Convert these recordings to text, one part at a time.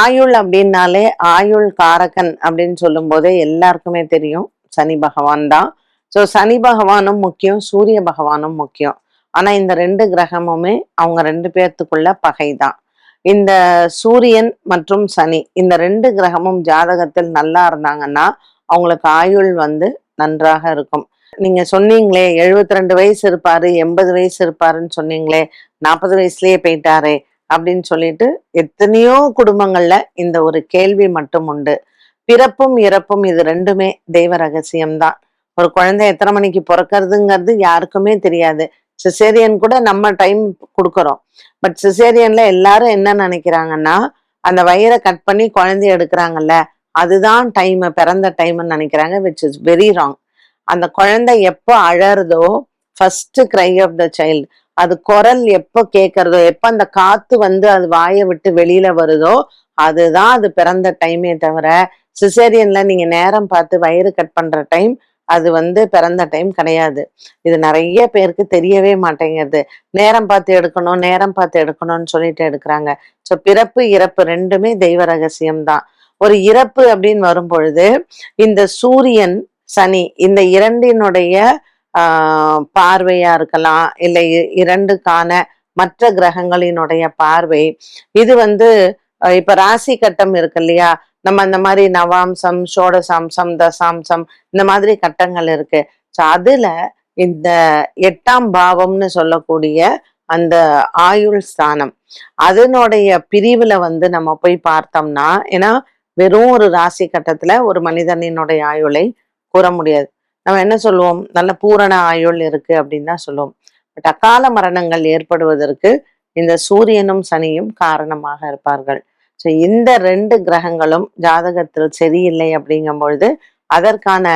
ஆயுள் அப்படின்னாலே ஆயுள் காரகன் அப்படின்னு சொல்லும் போதே எல்லாருக்குமே தெரியும். சனி பகவான் தான். ஸோ சனி பகவானும் முக்கியம் சூரிய பகவானும் முக்கியம். ஆனா இந்த ரெண்டு கிரகமுமே அவங்க ரெண்டு பேர்த்துக்குள்ள பகை தான். இந்த சூரியன் மற்றும் சனி இந்த ரெண்டு கிரகமும் ஜாதகத்தில் நல்லா இருந்தாங்கன்னா அவங்களுக்கு ஆயுள் வந்து நன்றாக இருக்கும். நீங்க சொன்னீங்களே எழுபத்தி ரெண்டு வயசு இருப்பாரு எண்பது வயசு இருப்பாருன்னு சொன்னீங்களே நாற்பது வயசுலயே போயிட்டாரே அப்படின்னு சொல்லிட்டு எத்தனையோ குடும்பங்கள்ல இந்த ஒரு கேள்வி மட்டும் உண்டு. பிறப்பும் இறப்பும் இது ரெண்டுமே தெய்வ ரகசியம்தான். ஒரு குழந்தை எத்தனை மணிக்கு பிறக்கிறதுங்கிறது யாருக்குமே தெரியாது. சிசேரியன் கூட நம்ம டைம் கொடுக்குறோம். பட் சிசேரியன்ல எல்லாரும் என்ன நினைக்கிறாங்கன்னா அந்த வயிறை கட் பண்ணி குழந்தைய எடுக்கிறாங்கல்ல அதுதான் டைம் பிறந்த டைம்னு நினைக்கிறாங்க விச் இஸ் வெரி ராங் அந்த குழந்தை எப்போ அழறதோ first cry of the child அது குரல் எப்போ கேட்கறதோ எப்போ அந்த காத்து வந்து அது வாயை விட்டு வெளியில வருதோ அதுதான் அது பிறந்த டைமே தவிர சிசேரியன்ல நீங்க நேரம் பார்த்து வயிறு கட் பண்ற டைம் அது வந்து பிறந்த டைம் கிடையாது. இது நிறைய பேருக்கு தெரியவே மாட்டேங்குது. நேரம் பார்த்து எடுக்கணும் நேரம் பார்த்து எடுக்கணும்னு சொல்லிட்டு எடுக்கிறாங்க. ஸோ பிறப்பு இறப்பு ரெண்டுமே தெய்வ ரகசியம் தான் ஒரு இறப்பு அப்படின்னு வரும் பொழுது இந்த சூரியன் சனி இந்த இரண்டினுடைய பார்வையா இருக்கலாம். இல்லை இ- இரண்டுக்கான மற்ற கிரகங்களினுடைய பார்வை. இது வந்து இப்ப ராசி கட்டம் இருக்கு இல்லையா? நம்ம அந்த மாதிரி நவாம்சம் சோடசாம்சம் தசாம்சம் இந்த மாதிரி கட்டங்கள் இருக்கு. ஸோ அதுல இந்த எட்டாம் பாவம்னு சொல்லக்கூடிய அந்த ஆயுள் ஸ்தானம் அதனுடைய பிரிவுல வந்து நம்ம போய் பார்த்தோம்னா ஏன்னா வெறும் ஒரு ராசி கட்டத்துல ஒரு மனிதனினுடைய ஆயுளை கூற முடியாது. நம்ம என்ன சொல்லுவோம்? நல்ல பூரண ஆயுள் இருக்கு அப்படின்னு தான் சொல்லுவோம். பட் அகால மரணங்கள் ஏற்படுவதற்கு இந்த சூரியனும் சனியும் காரணமாக இருப்பார்கள். ஸோ இந்த ரெண்டு கிரகங்களும் ஜாதகத்தில் சரியில்லை அப்படிங்கும் பொழுது அதற்கான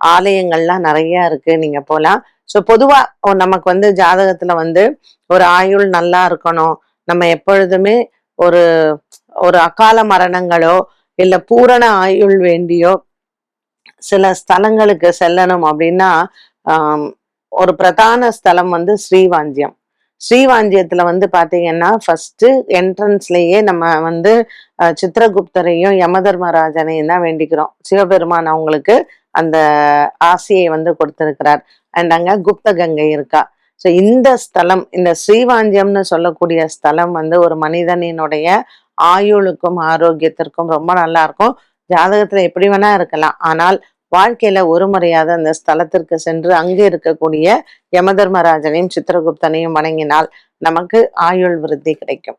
ஆலயங்கள்லாம் நிறைய இருக்கு. நீங்க போலாம். ஸோ பொதுவா நமக்கு வந்து ஜாதகத்துல வந்து ஒரு ஆயுள் நல்லா இருக்கணும். நம்ம எப்பொழுதுமே ஒரு ஒரு அகால மரணங்களோ இல்ல பூரண ஆயுள் வேண்டியோ சில ஸ்தலங்களுக்கு செல்லணும் அப்படின்னா ஒரு பிரதான ஸ்தலம் வந்து ஸ்ரீவாஞ்சியம். ஸ்ரீவாஞ்சியத்துல வந்து பாத்தீங்கன்னா ஃபர்ஸ்ட் என்ட்ரன்ஸ்லயே நம்ம வந்து சித்திரகுப்தரையும் யமதர்மராஜனையும் தான் வேண்டிக்கிறோம். சிவபெருமான் அவங்களுக்கு அந்த ஆசையை வந்து கொடுத்திருக்கிறார். அண்ட் அங்க குப்த கங்கை இருக்கா. ஸோ இந்த ஸ்தலம் இந்த ஸ்ரீவாஞ்சியம்னு சொல்லக்கூடிய ஸ்தலம் வந்து ஒரு மனிதனினுடைய ஆயுளுக்கும் ஆரோக்கியத்திற்கும் ரொம்ப நல்லா இருக்கும். ஜாதகத்துல எப்படி வேணா இருக்கலாம். ஆனால் வாழ்க்கையில ஒரு முறையாவது அந்த ஸ்தலத்திற்கு சென்று அங்கே இருக்கக்கூடிய யமதர்மராஜனையும் சித்திரகுப்தனையும் வணங்கினால் நமக்கு ஆயுள் விருத்தி கிடைக்கும்.